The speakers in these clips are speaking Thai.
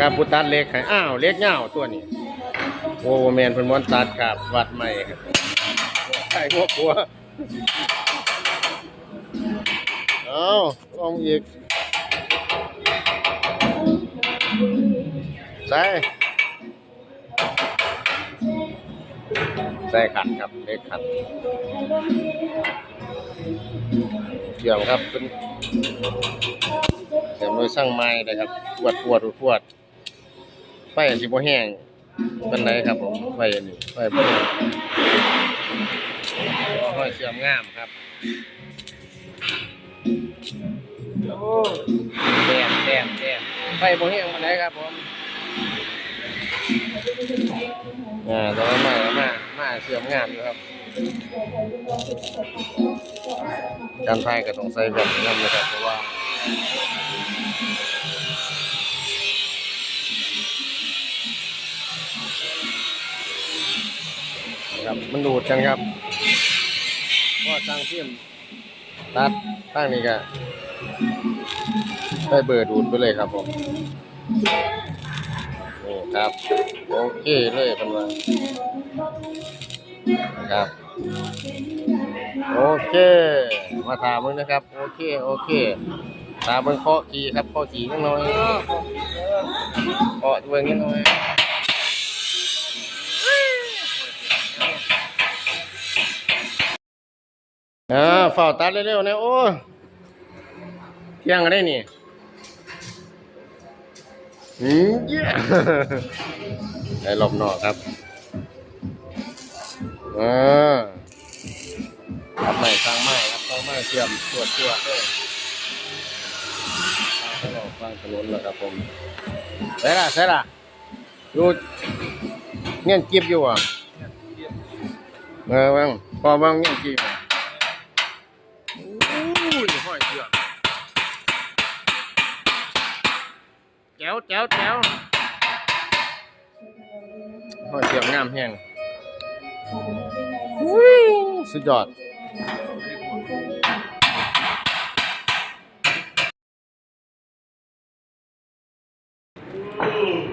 ครับพุตัดเล็กให้อ้าวเล็กเงาตัวนี้โอ้แมนเพิ่นม้วนตัดกับวัดใหม่ครับใส่หัวกัวเอาลองอีกใส่ใส่ขัดครับเล็กขัดเกี่ยงครับเป็นเสียมือสร้างไม้เลยครับปวดปวดปวด ไฟอันสิบ่แห้งเป็นไรครับผมไฟอันนี้ไฟบ่แห้งห้อยเสื่อมงามครับโอ้แดงแดงแดงไฟบ่แห้งเปานใดครับผมอ่าแต่ว่ามามามาเสื่อมงามอยู่ครับ การไฟก็ต้องใส่แบบนี้นะครับเพราะว่า ครับมันดูดกันครับก็สร้างเทียมตัดตั้งนี้ก็ได้เบอร์ดูดไปเลยครับผมนี่ครับโอเคเลยเป็นว่าครับโอเคมาถามมึงนะครับ โอเคโอเคตามมึงเคาะขี่ครับเคาะขี่นิดหน่อยเคาะเบิ่งนิดหน่อย อ่าเฝ้าตัดเร็วๆนะโอ้ยเที่ยงอะไรนี่อืมเย้ไอ้หลบหนอกครับอ่าครับใหม่สร้างไม้ครับสร้างไม้เชื่อมตรวจตรวจเลยตลอดฟังถนนแล้วครับผมใช่ละใช่ละดูเงี้ยจีบอยู่อะเออวังพอวังเงี้ยจีบอะ อุ้ยห้อยเชือกแจ๋ วแจ๋วแจ๋วห้อยเชือกงามแห้งอุ้ยสุดยอด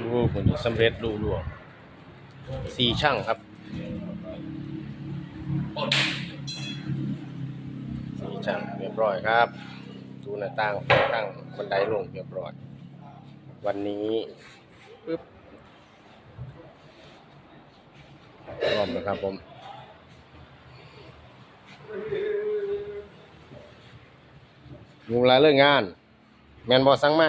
โอ้คนนี้สำเร็จรูล่วงสี่ช่างครับสีช่างเรียบร้อยครับ ดูหน้าต่างตั้งบันไดลงเรียบร้อย วันนี้ปึ๊บพร้อมนะครับผมยุงลายเรื่องงาน แมนบอสั่งมา